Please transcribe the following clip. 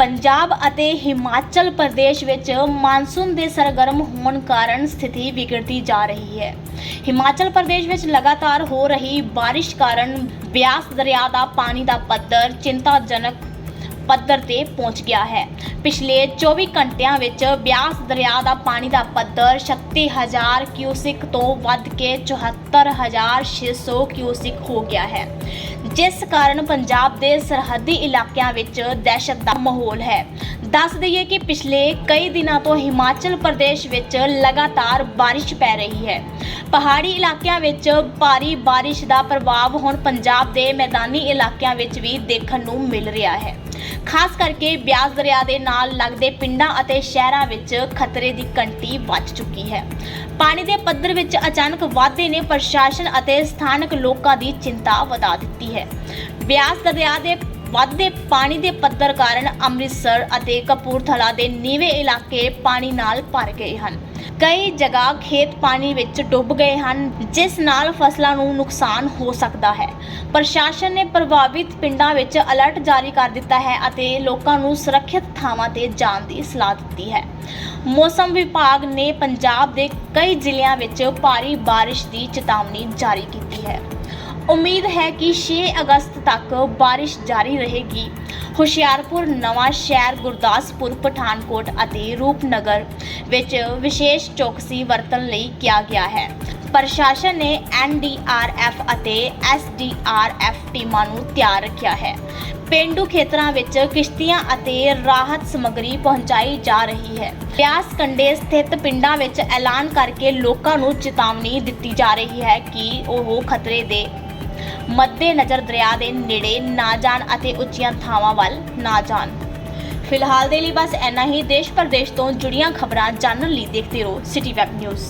ਪੰਜਾਬ ਅਤੇ ਹਿਮਾਚਲ ਪ੍ਰਦੇਸ਼ ਵਿੱਚ ਮਾਨਸੂਨ ਦੇ ਸਰਗਰਮ ਹੋਣ ਕਾਰਨ ਸਥਿਤੀ ਵਿਗੜਦੀ ਜਾ ਰਹੀ ਹੈ। ਹਿਮਾਚਲ ਪ੍ਰਦੇਸ਼ ਵਿੱਚ ਲਗਾਤਾਰ ਹੋ ਰਹੀ ਬਾਰਿਸ਼ ਕਾਰਨ ਬਿਆਸ ਦਰਿਆ ਦਾ ਪਾਣੀ ਦਾ ਪੱਧਰ ਚਿੰਤਾਜਨਕ ਪੱਧਰ ਤੇ ਪਹੁੰਚ ਗਿਆ ਹੈ। ਪਿਛਲੇ 24 ਘੰਟਿਆਂ ਵਿੱਚ ਬਿਆਸ ਦਰਿਆ ਦਾ ਪਾਣੀ ਦਾ ਪੱਧਰ 36000 ਕਿਊਸਿਕ ਤੋਂ ਵੱਧ ਕੇ 74600 ਕਿਊਸਿਕ ਹੋ ਗਿਆ ਹੈ। ਜਿਸ ਕਾਰਨ ਪੰਜਾਬ ਦੇ ਸਰਹੱਦੀ ਇਲਾਕਿਆਂ ਵਿੱਚ ਦਹਿਸ਼ਤ ਦਾ ਮਾਹੌਲ ਹੈ। ਦੱਸ ਦਈਏ ਕਿ ਪਿਛਲੇ ਕਈ ਦਿਨਾਂ ਤੋਂ ਹਿਮਾਚਲ ਪ੍ਰਦੇਸ਼ ਵਿੱਚ ਲਗਾਤਾਰ ਬਾਰਿਸ਼ ਪੈ ਰਹੀ ਹੈ। ਪਹਾੜੀ ਇਲਾਕਿਆਂ ਵਿੱਚ ਭਾਰੀ ਬਾਰਿਸ਼ ਦਾ ਪ੍ਰਭਾਵ ਹੁਣ ਪੰਜਾਬ ਦੇ ਮੈਦਾਨੀ ਇਲਾਕਿਆਂ ਵਿੱਚ ਵੀ ਦੇਖਣ ਨੂੰ ਮਿਲ ਰਿਹਾ ਹੈ। ਖਾਸ ਕਰਕੇ ਬਿਆਸ ਦਰਿਆ ਦੇ ਨਾਲ ਲੱਗਦੇ ਪਿੰਡਾਂ ਅਤੇ ਸ਼ਹਿਰਾਂ ਵਿੱਚ ਖਤਰੇ ਦੀ ਘੰਟੀ ਵੱਜ ਚੁੱਕੀ ਹੈ। ਪਾਣੀ ਦੇ ਪੱਧਰ ਵਿੱਚ ਅਚਾਨਕ ਵਾਧੇ ਨੇ ਪ੍ਰਸ਼ਾਸਨ ਅਤੇ ਸਥਾਨਕ ਲੋਕਾਂ ਦੀ ਚਿੰਤਾ ਵਧਾ ਦਿੱਤੀ ਹੈ। ਬਿਆਸ ਦਰਿਆ ਦੇ ਵੱਧਦੇ ਪਾਣੀ ਦੇ ਪੱਧਰ ਕਾਰਨ ਅੰਮ੍ਰਿਤਸਰ ਅਤੇ ਕਪੂਰਥਲਾ ਦੇ ਨੀਵੇਂ ਇਲਾਕੇ ਪਾਣੀ ਨਾਲ ਭਰ ਗਏ ਹਨ। ਕਈ ਜਗ੍ਹਾ ਖੇਤ ਪਾਣੀ ਵਿੱਚ ਡੁੱਬ ਗਏ ਹਨ, ਜਿਸ ਨਾਲ ਫਸਲਾਂ ਨੂੰ ਨੁਕਸਾਨ ਹੋ ਸਕਦਾ ਹੈ। ਪ੍ਰਸ਼ਾਸਨ ਨੇ ਪ੍ਰਭਾਵਿਤ ਪਿੰਡਾਂ ਵਿੱਚ ਅਲਰਟ ਜਾਰੀ ਕਰ ਦਿੱਤਾ ਹੈ ਅਤੇ ਲੋਕਾਂ ਨੂੰ ਸੁਰੱਖਿਅਤ ਥਾਵਾਂ ਤੇ ਜਾਣ ਦੀ ਸਲਾਹ ਦਿੱਤੀ ਹੈ। ਮੌਸਮ ਵਿਭਾਗ ਨੇ ਪੰਜਾਬ ਦੇ ਕਈ ਜ਼ਿਲ੍ਹਿਆਂ ਵਿੱਚ ਭਾਰੀ ਬਾਰਿਸ਼ ਦੀ ਚੇਤਾਵਨੀ ਜਾਰੀ ਕੀਤੀ ਹੈ। ਉਮੀਦ ਹੈ ਕਿ 6 ਅਗਸਤ ਤੱਕ ਬਾਰਿਸ਼ ਜਾਰੀ ਰਹੇਗੀ। ਹੁਸ਼ਿਆਰਪੁਰ, ਨਵਾਂ ਸ਼ਹਿਰ, ਗੁਰਦਾਸਪੁਰ, ਪਠਾਨਕੋਟ ਅਤੇ ਰੂਪਨਗਰ ਵਿੱਚ ਵਿਸ਼ੇਸ਼ ਚੌਕਸੀ ਵਰਤਣ ਲਈ ਕਿਹਾ ਗਿਆ ਹੈ। ਪ੍ਰਸ਼ਾਸਨ ਨੇ ਐਨਡੀਆਰਐਫ ਅਤੇ ਐਸਡੀਆਰਐਫ ਟੀਮਾਂ ਨੂੰ ਤਿਆਰ ਰੱਖਿਆ ਹੈ। ਪੇਂਡੂ ਖੇਤਰਾਂ ਵਿੱਚ ਕਿਸ਼ਤੀਆਂ ਅਤੇ ਰਾਹਤ ਸਮੱਗਰੀ ਪਹੁੰਚਾਈ ਜਾ ਰਹੀ ਹੈ। ਬਿਆਸ ਕੰਡੇ ਸਥਿਤ ਪਿੰਡਾਂ ਵਿੱਚ ਐਲਾਨ ਕਰਕੇ ਲੋਕਾਂ ਨੂੰ ਚੇਤਾਵਨੀ ਦਿੱਤੀ ਜਾ ਰਹੀ ਹੈ ਕਿ ਉਹ ਖਤਰੇ ਦੇ ਮੱਦੇ ਨਜ਼ਰ ਦਰਿਆ ਦੇ ਨੇੜੇ ਨਾ ਜਾਣ ਅਤੇ ਉੱਚੀਆਂ ਥਾਵਾਂ ਵੱਲ ਨਾ ਜਾਣ। ਫਿਲਹਾਲ ਦੇ ਲਈ ਬਸ ਇੰਨਾ ਹੀ। ਦੇਸ਼ ਪ੍ਰਦੇਸ਼ ਤੋਂ ਜੁੜੀਆਂ ਖਬਰਾਂ ਜਾਣਨ ਲਈ ਦੇਖਦੇ ਰਹੋ ਸਿਟੀ ਵੈਬ ਨਿਊਜ਼